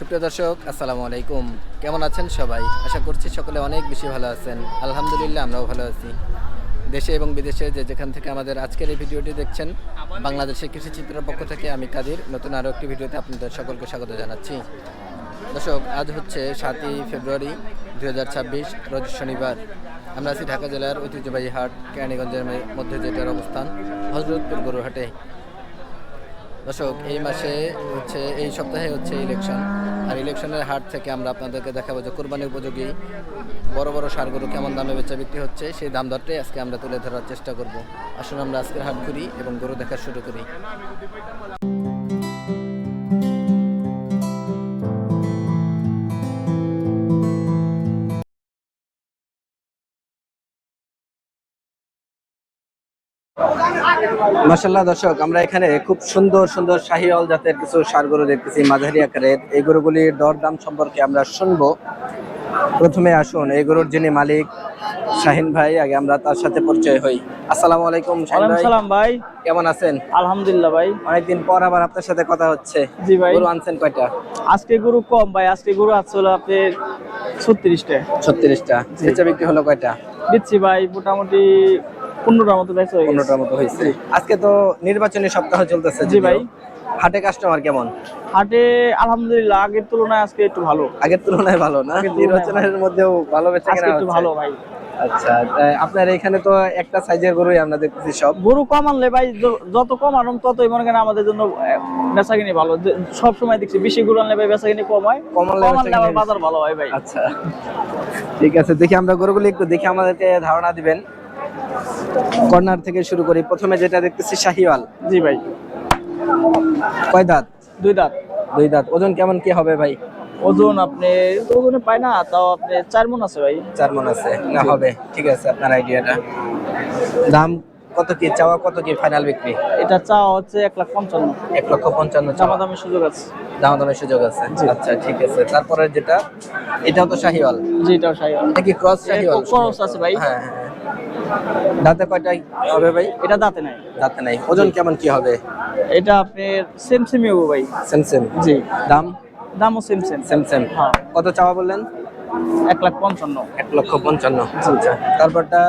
সুপ্রিয় দর্শক, আসসালামু আলাইকুম। কেমন আছেন সবাই? আশা করছি সকলে অনেক বেশি ভালো আছেন। আলহামদুলিল্লাহ, আমরাও ভালো আছি। দেশে এবং বিদেশে যে যেখান থেকে আমাদের আজকের এই ভিডিওটি দেখছেন, বাংলাদেশের কৃষি চিত্রের পক্ষ থেকে আমি কাদির। নতুন আরও একটি ভিডিওতে আপনাদের সকলকে স্বাগত জানাচ্ছি। দর্শক, আজ হচ্ছে সাতই ফেব্রুয়ারি দু হাজার ছাব্বিশ, রোজ শনিবার। আমরা আছি ঢাকা জেলার ঐতিহ্যবাহী হাট, কেরানীগঞ্জের মধ্যে যেটার অবস্থান, হজরতপুর গরুহাটে দর্শক, এই মাসে হচ্ছে, এই সপ্তাহে হচ্ছে ইলেকশন আর ইলেকশনের হাট থেকে আমরা আপনাদেরকে দেখাবো যে কোরবানি উপযোগী বড় বড় সারগুলো কেমন দামে বেচা বিক্রি হচ্ছে, সেই দাম দরটাই আজকে আমরা তুলে ধরার চেষ্টা করব। আসুন আমরা আজকের হাট ঘুরি এবং গরু দেখা শুরু করি। মাসাল্লাহ দর্শক আমরা এখানে খুব সুন্দর সুন্দর শাহিওয়াল জাতের কিছু সার গরু দেখতেছি মাঝারি আকারের এই গরুগুলির দর দাম সম্পর্কে আমরা শুনব। প্রথমে আসুন এই গরুর যিনি মালিক শাহিন ভাই আগে আমরা তার সাথে পরিচয় হই। আসসালামু আলাইকুম সালাম ভাই। কেমন আছেন? আলহামদুলিল্লাহ ভাই। অনেকদিন পর আবার আপনার সাথে কথা হচ্ছে। জি ভাই। গরু আনছেন কয়টা? আজকে গরু কম ভাই আজকে গরু আছে হলো আপনার ছত্রিশটা। ছত্রিশটা। বেচা বিক্রি হলো কয়টা? দিচ্ছি ভাই মোটামুটি পনেরোটার মতো বেচা হয়ে পনেরোটার মতো হয়েছে। আজকে তো নির্বাচনী সপ্তাহ চলতেছে জি ভাই। হাটে কাস্টমার কেমন? হাটে আলহামদুলিল্লাহ আগের তুলনায় আজকে একটু ভালো। আগের তুলনায় ভালো না? নির্বাচনের মধ্যেও ভালো বেচা কেনা একটু ভালো ভাই। আচ্ছা আপনার এখানে তো একটা সাইজের গরুই আমরা দেখতেছি সব। গরু কম আনলে ভাই যত ততই মনে করেন আমাদের জন্য ভালো। যে- সব সময় দেখছি বেশি গরু আনলে ভাই কম হয়। আবার বাজার ভালো হয় ভাই। আচ্ছা ঠিক আছে দেখি আমরা গরুগুলি একটু দেখি আমাদেরকে ধারণা দিবেন। কর্নার থেকে শুরু করি। প্রথমে যেটা দেখতেছি শাহিওয়াল। জি ভাই। কয় দাঁত? দুই দাঁত। দুই দাঁত। ওজন কেমন কি হবে ভাই? ওজন আপনি ওজনে পায় না তাও আপনি চার মন আছে ভাই। চার মন আছে। না হবে। ঠিক আছে আপনার আইডিয়াটা। দাম কত কি? চাওয়া কত কি ফাইনাল বিক্রি? এটা চাওয়া হচ্ছে এক লাখ পঞ্চান্ন। এক লক্ষ পঞ্চান্ন চাওয়া। দামাদামি সুযোগ আছে। দাম দামের সুযোগ আছে। আচ্ছা ঠিক আছে। তারপরে যেটা এটাও তো শাহিওয়াল। জি এটাও সাইকেল এটা কি ক্রস শাহিওয়াল? খরচ আছে ভাই। হ্যাঁ হ্যাঁ। দাঁতে কয়টা হবে ভাই? এটা দাঁতে নাই। দাঁতে নাই। ওজন কেমন কি হবে? এটা আপনার সেম সেমই হব ভাই। Same same. জি। দাম? দামও সেম সেম। Same same. হ্যাঁ। কত চাওয়া বললেন? এক লাখ পঞ্চান্ন। এক লক্ষ পঞ্চান্ন। আচ্ছা তারপরটা?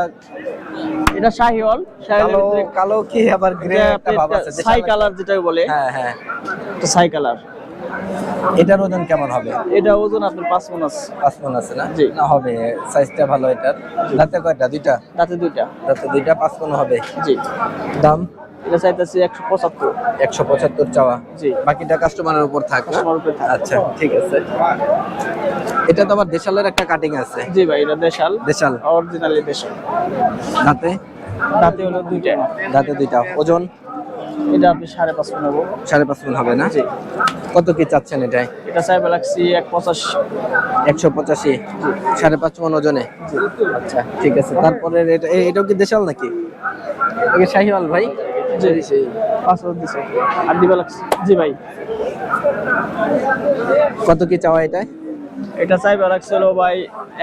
এটা শাহিওয়াল। কালো কালো কি আবার গ্রে একটা ভাব আছে? সাই কালার যেটা বলে। হ্যাঁ হ্যাঁ। তো সাই কালার। এটার ওজন কেমন হবে? এটা ওজন আপনার পাঁচ মন আছে। পাঁচ মন আছে না? জি। না হবে। সাইজটা ভালো এটার। দাঁতে কয়টা? দুইটা? দাঁতে দুইটা। দাঁতে দুইটা পাঁচ মন হবে। জি। দাম? এটা চাইতেছি একশো পঁচাত্তর। একশো পঁচাত্তর চাওয়া। জি। বাকিটা কাস্টমারের উপর থাক। আচ্ছা ঠিক আছে। এটা তো দেশালের একটা কাটিং আছে। জি ভাই এটা দেশাল। দেশাল। অরিজিনালি দেশাল। দাঁতে? দাঁতে হলো দুইটা। দাঁতে দুইটা। ওজন? এটা আপনি সাড়ে পাঁচ হব। সাড়ে পাঁচ মন হবে না? কত কি চাচ্ছেন এটাই এটা চাইবে লাগছি এক পঁচাশি। একশো পঁচাশি। সাড়ে পাঁচ মন ওজনে? আচ্ছা ঠিক আছে। তারপরে এটা এটাও কি দেশাল নাকি? এটা শাহিওয়াল ভাই? জি। পাঁচ হাজার দিছে। আর দিবা লাগছে জি ভাই। কত কি চাওয়া এটা? চাইবে ভাই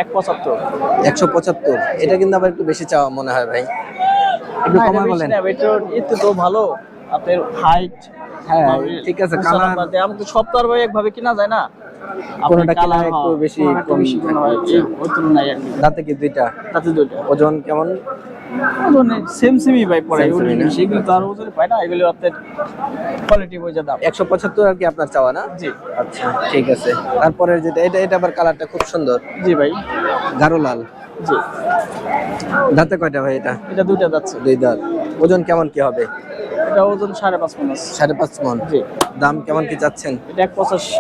এক পঁচাত্তর। একশো পঁচাত্তর। এটা কিন্তু আবার একটু বেশি চাওয়া মনে হয় ভাই। একটু এটা কমায় বলেন। এটা তো ভালো। আপনার হাইট হ্যাঁ ঠিক আছে কালার আমি তো আর ভাই একভাবে কিনা যায় না। কোনোটা আপনার কিনা একটু হ্যাঁ, বেশি কম হয় আচ্ছা। ওই তুলনায় আর দাঁতে কি দুইটা? তাতে দুইটা। ওজন কেমন? সেম সেমই ভাই পড়ে? সেগুলো তো আর ওজন পায় না এগুলো আপনার কোয়ালিটি বোঝা দাম। একশো পঁচাত্তর আর কি আপনার চাওয়া না? জি। আচ্ছা ঠিক আছে। তারপরে যেটা এটা এটা আবার কালারটা খুব সুন্দর। জি ভাই। গাঢ় লাল। জি। দাঁতে কয়টা ভাই এটা? এটা দুইটা যাচ্ছে দুই দাঁত। ওজন কেমন কি হবে? এটা ওজন সাড়ে পাঁচ পঞ্চাশ সাড়ে পাঁচ মন। জি। দাম কেমন কি চাচ্ছেন? এটা এক পঁচাশি।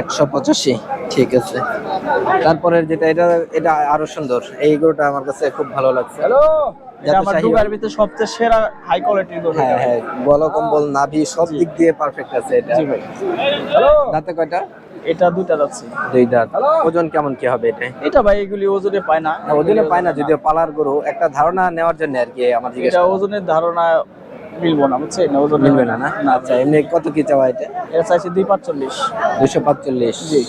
একশো পঁচাশি। ঠিক আছে। তারপরে যেটা এটা এটা আরও সুন্দর। এই গরুটা আমার কাছে খুব ভালো লাগছে। হ্যালো? এটা আমার দুবার ভিতরে সবচেয়ে সেরা হাই কোয়ালিটির গরু হ্যাঁ হ্যাঁ। গল কম্বল নাভি সব দিক দিয়ে পারফেক্ট আছে এটা। জি ভাই। হ্যালো? দাঁতে কয়টা? এটা দুইটা যাচ্ছে। দুই দাঁত ওজন কেমন কি হবে এটা? এটা ভাই এগুলি ওজনে পায় না। ওজনে পায় না যদিও পালার গরু একটা ধারণা নেওয়ার জন্য আর কি আমার এটা ওজনের ধারণা মিলবো না ওজন মিলবে না না? আচ্ছা এমনি কত কি চাওয়া এটা? এটা চাইছি দুই পাঁচচল্লিশ। দুশো পাঁচচল্লিশ। জি।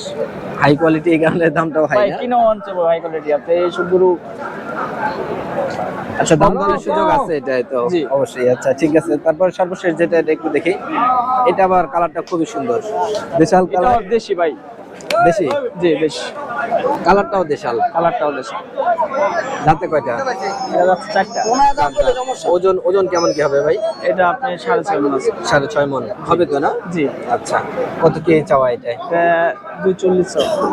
হাই কোয়ালিটি এই কারণে দামটাও হাই ভাই না? আনছে হাই কোয়ালিটি আপনি এইসব গরু আচ্ছা দাম দরের সুযোগ আছে এটাই তো। অবশ্যই। আচ্ছা ঠিক আছে তারপর সর্বশেষ যেটা একটু দেখি। এটা আবার কালারটা খুবই সুন্দর। বিশাল কালার দেশি ভাই। দেশি? জি বেশ কালারটাও দেশাল। কালারটাও দেশাল। দাঁতে কয়টা? চারটা। ওজন ওজন কেমন কি হবে ভাই? এটা আপনি সাড়ে ছয় মন আছে। সাড়ে ছয় মন। হবে তো না? জি। আচ্ছা। কত কে চাওয়া এটা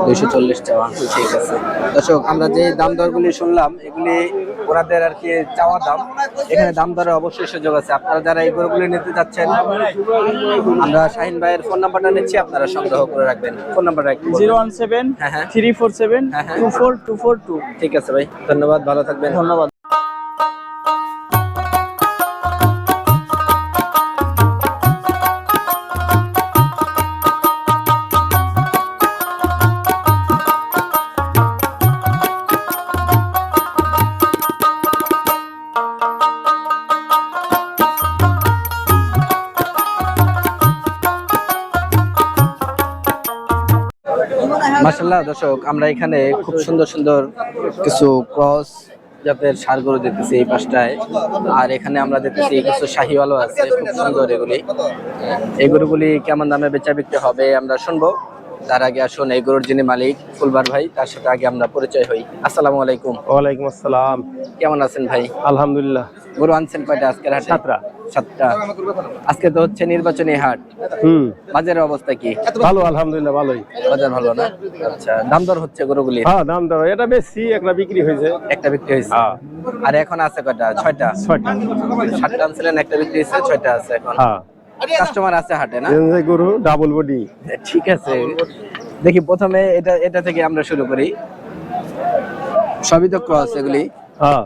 দুইশো চল্লিশ চাওয়া। ঠিক আছে। দর্শক আমরা যে দাম দরগুলি শুনলাম এগুলি ওনাদের আর কি চাওয়া দাম এখানে দাম দরে অবশ্যই সুযোগ আছে। আপনারা যারা এই গরুগুলি নিতে চাচ্ছেন আমরা শাহিন ভাইয়ের ফোন নাম্বারটা নিচ্ছি আপনারা সংগ্রহ করে রাখবেন। ফোন নাম্বারটা একটু জিরো ওয়ান সেভেন হ্যাঁ, হ্যাঁ। থ্রি ফোর সেভেন হ্যাঁ। Two four two four two. ঠিক আছে ভাই ধন্যবাদ ভালো থাকবেন। ধন্যবাদ। দর্শক আমরা এখানে খুব সুন্দর সুন্দর কিছু ক্রস জাতের সার গরু দেখতেছি এই পাশটায়। আর এখানে আমরা দেখতেছি কিছু শাহিওয়ালও আছে খুব সুন্দর এগুলি। এই গরুগুলি কেমন দামে বেচা বিক্রি হবে আমরা শুনব। তার আগে আসুন এই গরুর যিনি মালিক ফুলবার ভাই তার সাথে আগে আমরা পরিচয় হই। আসসালামু আলাইকুম। ওয়ালাইকুম আসসালাম। কেমন আছেন ভাই? আলহামদুলিল্লাহ। গরু আনছেন কয়টা আজকের হাটে? সাতটা। সাতটা। আজকে তো হচ্ছে নির্বাচনী হাট। হুম। বাজারের অবস্থা কি? ভালো আলহামদুলিল্লাহ ভালোই। বাজার ভালো না? আচ্ছা দাম দর হচ্ছে গরুগুলি হ্যাঁ দাম দাও এটা বেশি একটা বিক্রি হয়েছে। একটা বিক্রি হয়েছে? হ্যাঁ। আর এখন আছে কয়টা? ছয়টা? ছয়টা। সাতটা আনছিলেন একটা বিক্রি হয়েছে ছয়টা আছে এখন। হ্যাঁ। কাস্টমার আছে হাটে না? গরু ডাবল বডি ঠিক আছে। দেখি প্রথমে এটা এটা থেকে আমরা শুরু করি। সবই তো ক্রস এগুলি? হ্যাঁ।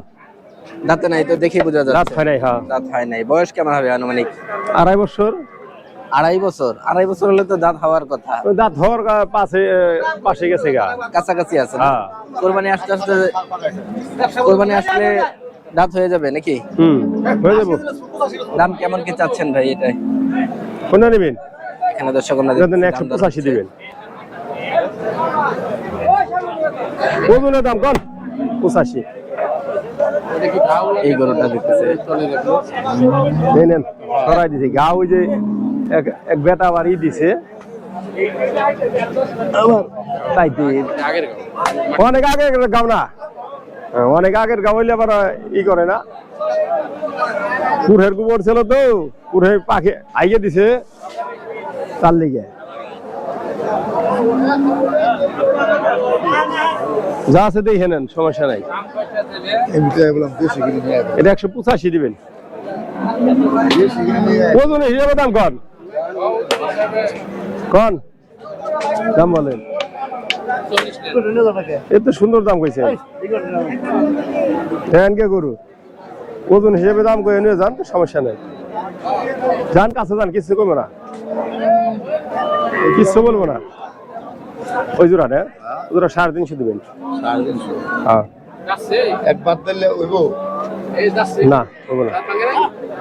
দাঁতে নাই তো দেখি বোঝা রাত দাঁত হয় নাই হ্যাঁ। দাঁত হয় নাই। বয়স কেমন হবে আনুমানিক? আড়াই বছর। আড়াই বছর? আড়াই বছর হলে তো দাঁত হওয়ার কথা। দাঁত হওয়ার পাশে পাশে গেছে গা। কাছাকাছি আছে? হ্যাঁ। কোরবানি আসতে আসতে কোরবানি আসলে দাঁত হয়ে যাবে নাকি? হুম হয়ে যাব। দাম কেমন কি চাচ্ছেন ভাই এটাই কোনটা নেবেন? এখানে দর্শক একশো পঁচাশি দিবেন। ওজনের দাম কম। পঁচাশি। এই গরুটা নেন সরাই দিছে। গা ওই যে এক এক বেটা বাড়ি দিছে। তাইতে অনেক আগে গাও না। হ্যাঁ, অনেক আগের গাও হইলে আবার ই করে না। কুড়ের গোবর ছিল তো কুড়ে পাখি আইগে দিছে তার লিগে। যা আছে দেখে নেন সমস্যা নাই। এটা একশো পঁচাশি দিবেন। ওজন হিসেবে দাম কন। কন? দাম বলেন। এত সুন্দর দাম কইছে। হ্যাঁ কে গরু? ওজন হিসেবে দাম কয়ে নিয়ে যান সমস্যা নেই। যান কাছে যান কিছু করব না। কিচ্ছু বলব না। ওই জোড়া না ওই জোড়া সাড়ে তিনশো দিবেন। হ্যাঁ। একবার দিলে হইব? না না।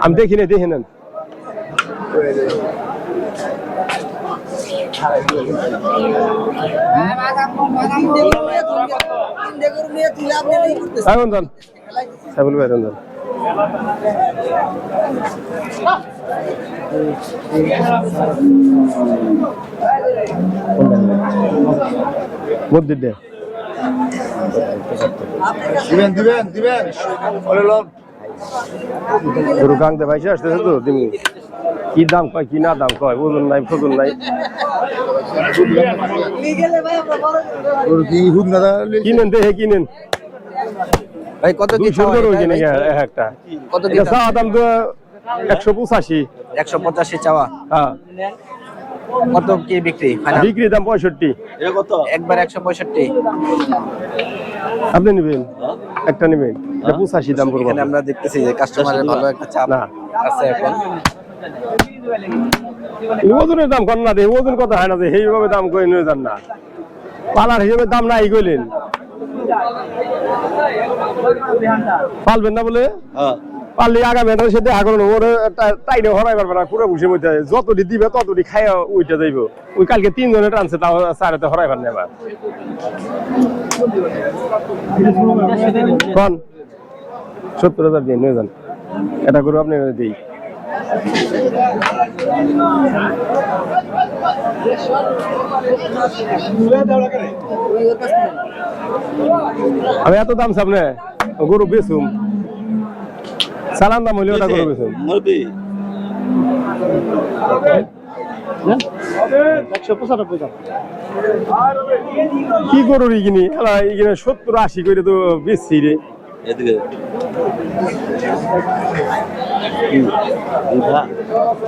আমি দেখি না দেখি নেন। এখন যান সাইবুল ভাই যান মধ্যে দে। দিবেন দিবেন দিবেন। গরু গাংতে ভাইসে আসতেছে তো তুমি। কি দাম কয় কি না দাম কয় ওজন নাই ফজন নাই। কিনেন দেখে কিনেন। ভাই কত কি কিনে একটা? কত কি এটা চাওয়া দাম তো একশো পঁচাশি। একশো পঁচাশি চাওয়া? হ্যাঁ। কত কি বিক্রি ফাইনাল বিক্রি দাম পঁয়ষট্টি। একবার একশো পঁয়ষট্টি। আপনি নেবেন? একটা নেবেন? এটা পঁচাশি দাম করব এখানে আমরা দেখতেছি যে কাস্টমারের ভালো একটা চাপ না। আছে এখন। ওজনের দাম কর না দে ওজন কত হয় না দে সেইভাবে দাম করে নিয়ে যান না। পালার হিসেবে দাম নাই কইলেন। পালবেন না বলে? পারলে আগামী এটার সাথে দেখা ওর টাইনে হরাই পারবে না পুরো বসে মধ্যে যতটি দিবে ততটি খাইয়া উইটা যাইব। ওই কালকে তিনজনে টানছে তাও সাড়েতে হরাই পারেন এবার কন? সত্তর হাজার দিয়ে নিয়ে যান। এটা করে আপনি দিই। আমি এত দাম সামনে গরু বেচুম। সালান দাম হইলে ওটা গরু একশো কি গরু ইগিনি? খেলা ইগিনে সত্তর আশি করে তো বেচছি রে।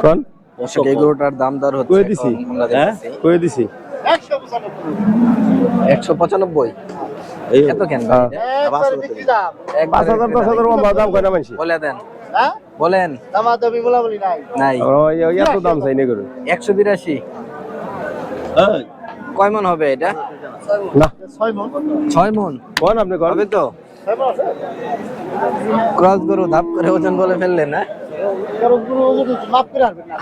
কোন দর্শক এই গরুটার দাম দর হচ্ছে কয়ে দিছি? এখন আমরা দিছি একশো পঁচানব্বই এত কেন। পাঁচ হাজার দশ হাজার দাম কয় না মানছি বলে দেন বলেন নাই এত দাম চাই না গরু একশো বিরাশি কয় মন হবে এটা? না ছয় মন। কোন আপনি কোন হবে তো ক্রস গরু ধাপ করে ওজন বলে ফেললেন না?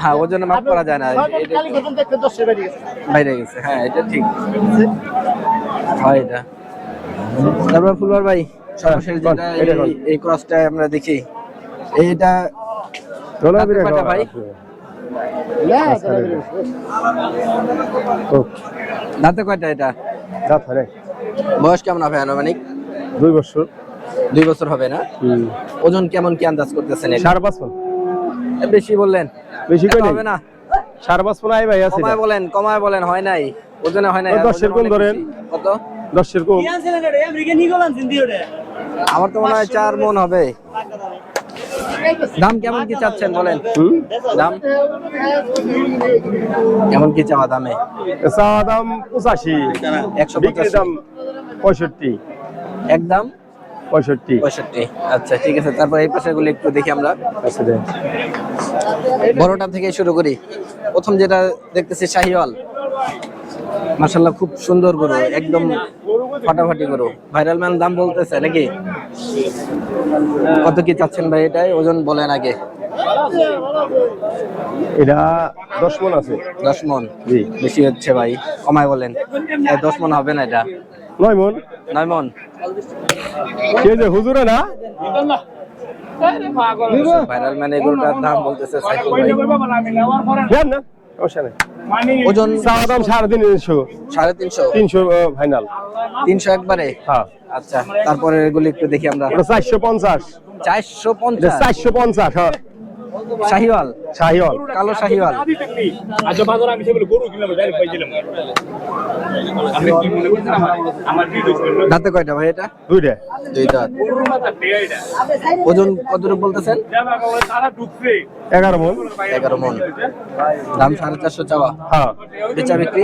হ্যাঁ ওজনে মাপ করা যায় না। এটা বাইরে গেছে হ্যাঁ এটা ঠিক। হয় এটা। তারপর ফুলবার ভাই? এই- ক্রসটা আমরা দেখি। এইটা ভাই? ও দাঁতে কয়টা এটা? বয়স কেমন হবে আনুমানিক? দুই বছর। দুই বছর হবে না? ওজন কেমন কি আন্দাজ করতেছেন? সাড়ে পাঁচ বেশি বললেন। বেশি কই হবে না। সাড়ে পাঁচ ফোন ভাই আছে কমায় বলেন কমায় বলেন হয় নাই? ওজনে হয় নাই ওই আর দশের ওজন কম অনেক ধরেন। কত? দশের কম। আমার তো মনে হয় চার মন হবে। দাম কেমন কি চাচ্ছেন বলেন? দাম? কেমন কি চাওয়া দামে? চাওয়া দাম পঁচাশি। একশো দাম পঁয়ষট্টি। একদম। পঁয়ষট্টি। পঁয়ষট্টি। আচ্ছা ঠিক আছে। তারপর এই পাশেরগুলো একটু দেখি আমরা। বড়টা থেকে শুরু করি। প্রথম যেটা দেখতেছি শাহিওয়াল। মাশাল্লাহ খুব সুন্দর গরু। একদম ফাটাফাটি গরু। ভাইরাল ম্যান দাম বলতেছে নাকি? কত কি চাচ্ছেন ভাই এটাই? ওজন বলেন আগে। এটা দশ মন আছে। দশ মন। জি। বেশি হচ্ছে ভাই। কমায় বলেন। দশ মন হবে না এটা? নয় মন নয় মন কে যে হুজুরে না? ভাইরাল ম্যান এই গরুটার দাম বলতেছে সাইকেল ভাই। না সমস্যা নেই। ওজন চাওয়া দাম সাড়ে তিনশো। সাড়ে তিনশো? তিনশো ফাইনাল তিনশো একবারে? হ্যাঁ। আচ্ছা তারপরে এগুলি একটু দেখি আমরা। চারশো পঞ্চাশ। চারশো পঞ্চাশ? চারশো পঞ্চাশ হ্যাঁ। শাহিওয়াল? শাহিওয়াল কালো শাহিওয়াল আচ্ছা বাজার আমি সেগুলো গরু কিনলাম ডাইরেক্ট পাইছিলাম। আপনি কি মনে করছেন আমার আমার ভিডিও ছিল? দাঁতে কয়টা ভাই এটা? দুইটা। দুই দাঁত ওজন কতটুকু বলতেছেন? এগারো মন। এগারো মন। দাম সাড়ে চারশো চাওয়া। হ্যাঁ। বেচা বিক্রি?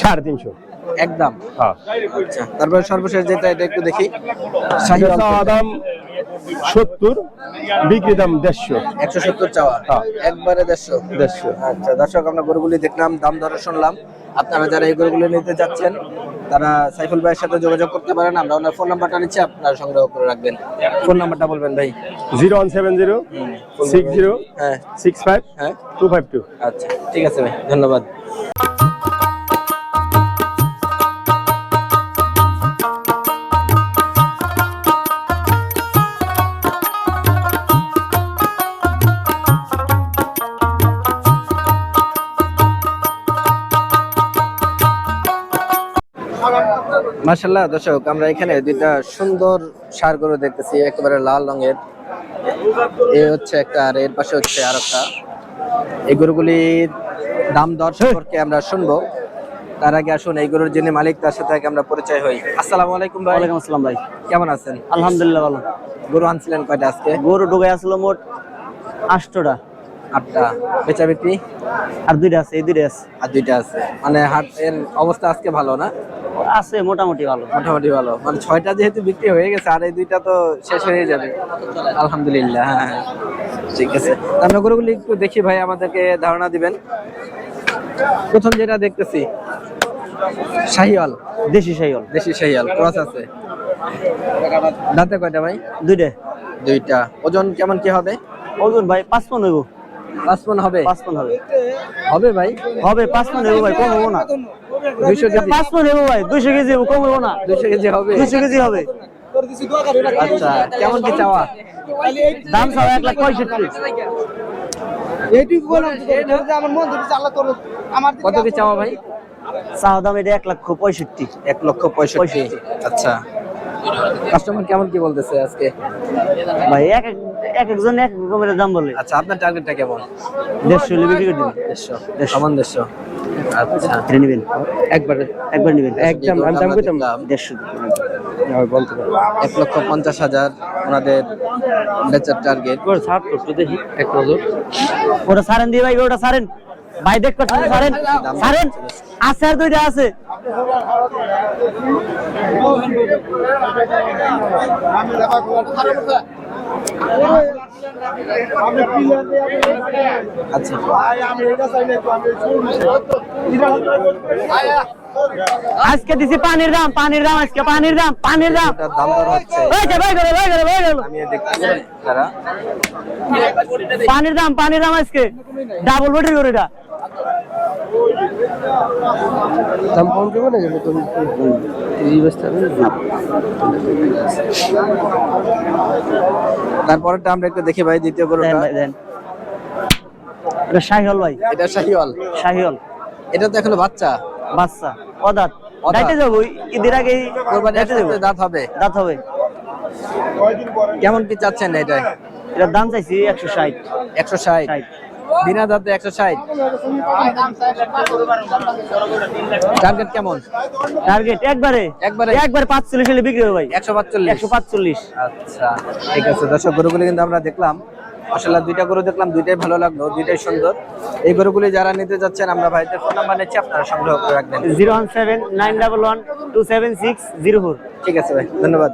সাড়ে তিনশো। একদম। হ্যাঁ। আচ্ছা তারপরে সর্বশেষ যেটা এটা একটু দেখি। দাম সত্তর বিক্রি দাম দেড়শো। একশো সত্তর চাওয়া। হ্যাঁ। একবারে দেড়শো। দেড়শো। আচ্ছা দর্শক আমরা গরুগুলি দেখলাম দাম দরে শুনলাম। আপনারা যারা এই গরুগুলি নিতে যাচ্ছেন তারা সাইফুল ভাইয়ের সাথে যোগাযোগ করতে পারেন। আমরা ওনার ফোন নাম্বারটা নিচ্ছি আপনারা সংগ্রহ করে রাখবেন। ফোন নাম্বারটা বলবেন ভাই। Zero one seven zero six zero হ্যাঁ। সিক্স ফাইভ হ্যাঁ। Two five two. আচ্ছা ঠিক আছে ভাই ধন্যবাদ। মার্শাল্লাহ দর্শক আমরা এখানে দুইটা সুন্দর সার গরু দেখতেছি একেবারে লাল রঙের। এ হচ্ছে একটা আর এর পাশে হচ্ছে আর একটা এই গরুগুলির দাম দর সম্পর্কে আমরা শুনব। তার আগে আসুন এই গরুর যিনি মালিক তার সাথে আগে আমরা পরিচয় হই। আসসালামু আলাইকুম ভাই। ওয়ালাইকুম আসসালাম ভাই। কেমন আছেন? আলহামদুলিল্লাহ ভালো। গরু আনছিলেন কয়টা আজকে? গরু ঢুকে আসলো মোট আটশোটা। আটটা। বেচা বিক্রি? আর দুইটা আছে এই দুইটা আছে। আর দুইটা আছে। মানে হাট এর অবস্থা আজকে ভালো না? আছে মোটামুটি ভালো। মোটামুটি ভালো। মানে ছয়টা যেহেতু বিক্রি হয়ে গেছে আর এই দুইটা তো শেষ হয়ে যাবে। আলহামদুলিল্লাহ হ্যাঁ হ্যাঁ। ঠিক আছে। আমরা গরুগুলি একটু দেখি ভাই আমাদেরকে ধারণা দিবেন। প্রথম যেটা দেখতেছি শাহিওয়াল। দেশি সাইকেল দেশি শাহিওয়াল ক্রস আছে। দাঁতে কয়টা ভাই? দুইটা। দুইটা। ওজন কেমন কি হবে? ওজন ভাই পাঁচ মন হইব। পাঁচ মন হবে। পাঁচ মন হবে। হবে ভাই? হবে পাঁচ মন হইব ভাই কম হব না। দুইশো কেজি। পাঁচ মন ভাই দুইশো কেজি কম হইব না। দুইশো কেজি হবে। দুইশো কেজি হবে। আচ্ছা কেমন কি চাওয়া? দাম সব এক লাখ পঁয়ষট্টি। কত কি চাওয়া ভাই? চাওয়া দাম এটা এক লক্ষ পঁয়ষট্টি। এক লক্ষ পঁয়ষট্টি। আচ্ছা। কাস্টমার কেমন কি বলতেছে আজকে? ভাই এক এক এক একজন এক রকমের দাম বলে। আচ্ছা আপনার টার্গেটটা কেমন? দেড়শো হলে বিক্রি করে দিবেন দেড়শো। সমান দেড়শো? আচ্ছা। এটা নেবেন। একবারে। একবার নেবেন। একদম আমি দাম কইতাম না। দেড়শো। এক লক্ষ পঞ্চাশ হাজার ওনাদের বেচার টার্গেট দেখি এক নজর। ওটা সারেন দিয়ে ভাই ওটা সারেন ভাই দেখ পাচ্ছেন সারেন সারেন আছে আর দুইটা আছে। আচ্ছা। আজকে দিছি পানির দাম পানির দাম আজকে পানির দাম পানির দাম। ওটার দাম দর হচ্ছে। ওই ভাই গেল ভাই গেল ভাই গেল আমি দেখতেছি পানির দাম পানির দাম আজকে। ডাবল বটির করে এটা। দাম কম দেবো না। তারপরেরটা আমরা একটু দেখি ভাই দ্বিতীয় ভাই, দেন। এটা শাহিওল ভাই। এটা শাহিওয়াল। শাহিওল এটা তো এখনও বাচ্চা। বাচ্চা অদাত। দাইতে যাব ঈদের আগে কোরবানি দাইতে যাব। দাঁত হবে। দাঁত হবে। কেমন কি চাচ্ছেন এটা? এটার দাম চাইছি একশো ষাট। একশো ষাট। বিনা দাঁতে একশো ষাট। টার্গেট কেমন? টার্গেট একবারে একবারে? একবার পাঁচচল্লিশ হলে বিক্রি হবে ভাই। একশো পাঁচচল্লিশ? একশো পাঁচচল্লিশ। আচ্ছা ঠিক আছে। দর্শক গরুগুলি কিন্তু আমরা দেখলাম। আসলে দুইটা গরু দেখলাম দুইটাই ভালো লাগল দুইটাই সুন্দর। এই গরুগুলি যারা নিতে যাচ্ছেন আমরা ভাইদের ফোন নাম্বার নিচ্ছি আপনারা সংগ্রহ করে রাখবেন। Zero one seven nine double one two seven six zero four. ঠিক আছে ভাই ধন্যবাদ।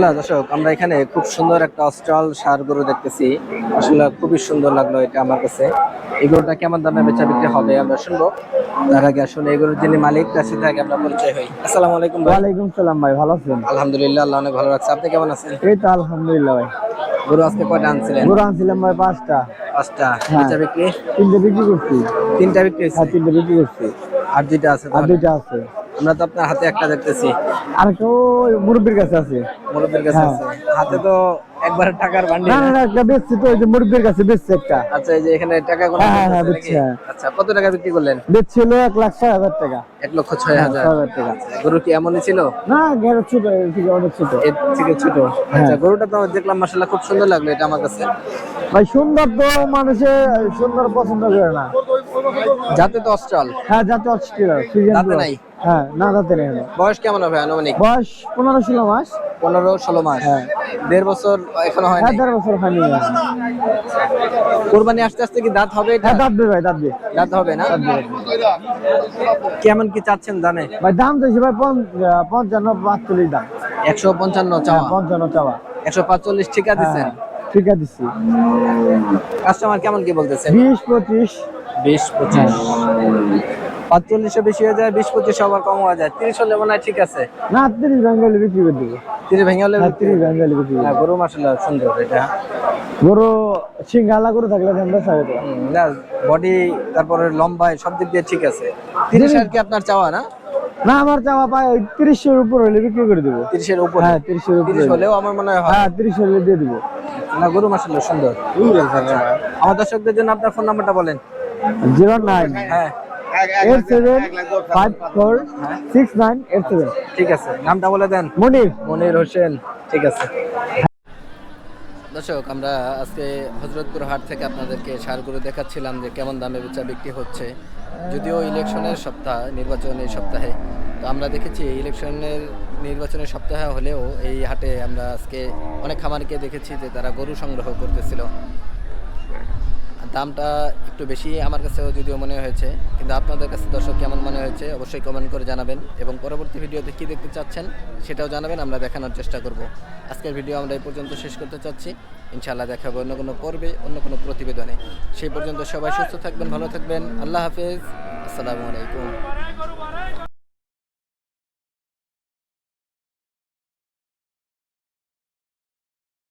মাসাল্লাহ দর্শক আমরা এখানে খুব সুন্দর একটা অস্ট্রাল সার গরু দেখতেছি। আসলে খুবই সুন্দর লাগল এটা আমার কাছে। এই গরুটা কেমন দামে বেচা বিক্রি হবে আমরা শুনব। তার আগে আসলে এই গরুর যিনি মালিক তার সাথে আগে আমরা পরিচয় হই। আসসালামু আলাইকুম ভাই। ওয়ালাইকুম সালাম ভাই ভালো আছেন? আলহামদুলিল্লাহ আল্লাহ অনেক ভালো রাখছে। আপনি কেমন আছেন? এই তো আলহামদুলিল্লাহ ভাই। গরু আজকে কয়টা আনছিলেন? গরু আনছিলাম ভাই পাঁচটা। পাঁচটা। হ্যাঁ। বেচা বিক্রি? তিনটে বিক্রি করছি। তিনটা বিক্রি হ্যাঁ তিনটে বিক্রি করছি। আর দুইটা আছে আর? দুইটা আছে। আমরা তো আপনার হাতে একটা দেখতেছি। আর তো মুরব্বীর কাছে আছে। মুরব্বীর কাছে হ্যাঁ। আছে। হাতে তো একবার টাকার বান্ডি না না একটা বেচছি তো ওই যে মুরব্বীর কাছে বেচছি একটা। আচ্ছা এই যে এখানে টাকা গোনা হ্যাঁ, হ্যাঁ, নাকি? হ্যাঁ। আচ্ছা কত টাকা বিক্রি করলেন? বেচছিল এক লাখ ছয় হাজার টাকা। এক লক্ষ ছয় হাজার। ছয় হাজার টাকা। গরু কি এমনই ছিল? না গেরো ছোট এর থেকে অনেক ছোট। এর থেকে ছোট। হ্যাঁ। আচ্ছা গরুটা তো দেখলাম মাসাল্লাহ খুব সুন্দর লাগল এটা আমার কাছে। ভাই সুন্দর তো মানুষে সুন্দর পছন্দ করে না। যাতে তো অস্ট্রাল হ্যাঁ যাতে অস্ট্রেলিয়া সিজন দাঁতে নাই? হ্যাঁ না দাঁতে বয়স কেমন হবে আনুমানিক? বয়স পনেরো ষোলো মাস। পনেরো ষোলো মাস। হ্যাঁ। দেড় বছর এখনও হয় হ্যাঁ দেড় বছর হয়নি। কোরবানি আস্তে আস্তে কি দাঁত হবে এটা? হ্যাঁ দাঁতবে ভাই দাঁতবে দাঁত হবে না? কেমন কি চাচ্ছেন দামে? ভাই দাম চাইছি ভাই পঞ্চান্ন পাঁচচল্লিশ দাম। একশো পঞ্চান্ন চাওয়া। পঞ্চান্ন চাওয়া। একশো পাঁচচল্লিশ ঠিকা হ্যাঁ ঠিক আছে কাস্টমার কেমন কি বলতেছেন বিশ পঁচিশ। বিশ পঁচিশ। পাঁচচল্লিশে বেশি হয়ে যায় বিশ পঁচিশ আবার কম হয়ে যায়। তিরিশ হলে মনে হয় ঠিক আছে। না তিরিশ বেঙ্গলি বিক্রি করে দেবো। তিরিশ ভেঙে হলে হ্যাঁ বিক্রি তিরিশ বেঙ্গলি বিক্রি হ্যাঁ, গরু মাসাল্লাহ সুন্দর এটা। বড় সিঙ্গালা করে থাকলে আমরা না বডি তারপরে লম্বায় সব দিক দিয়ে ঠিক আছে। তিরিশ আর কি আপনার চাওয়া না? না আমার চাওয়া পায় ওই তিরিশের উপর হলে বিক্রি করে দেবো। তিরিশের উপর? হ্যাঁ তিরিশের উপর হলেও আমার মনে হয় হয় হ্যাঁ তিরিশ হলে দিয়ে দেবো। না গরু মাসাল্লাহ সুন্দর। আচ্ছা, আমার দর্শকদের জন্য আপনার ফোন নাম্বারটা বলেন। জিরো নাইন হ্যাঁ। Eight seven five four six nine eight seven ঠিক আছে নামটা বলে দেন। মনির। মনির হোসেন ঠিক আছে। দর্শক আমরা আজকে হজরতপুর হাট থেকে আপনাদেরকে সারগুলো দেখাচ্ছিলাম যে কেমন দামে বেচা বিক্রি হচ্ছে। যদিও ইলেকশনের সপ্তাহ নির্বাচনের সপ্তাহে। তো আমরা দেখেছি ইলেকশনের নির্বাচনের সপ্তাহে হলেও এই হাটে আমরা আজকে অনেক খামারকে দেখেছি যে তারা গরু সংগ্রহ করতেছিল। দামটা একটু বেশি আমার কাছেও যদিও মনে হয়েছে, কিন্তু আপনাদের কাছে দর্শক কেমন মনে হয়েছে অবশ্যই কমেন্ট করে জানাবেন এবং পরবর্তী ভিডিওতে কী দেখতে চাচ্ছেন সেটাও জানাবেন, আমরা দেখানোর চেষ্টা করব। আজকের ভিডিও আমরা এই পর্যন্ত শেষ করতে চাচ্ছি, ইনশাআল্লাহ দেখাবো অন্য কোনো পর্বে, অন্য কোনো প্রতিবেদনে। সেই পর্যন্ত সবাই সুস্থ থাকবেন, ভালো থাকবেন, আল্লাহ হাফেজ, আসসালামু আলাইকুম।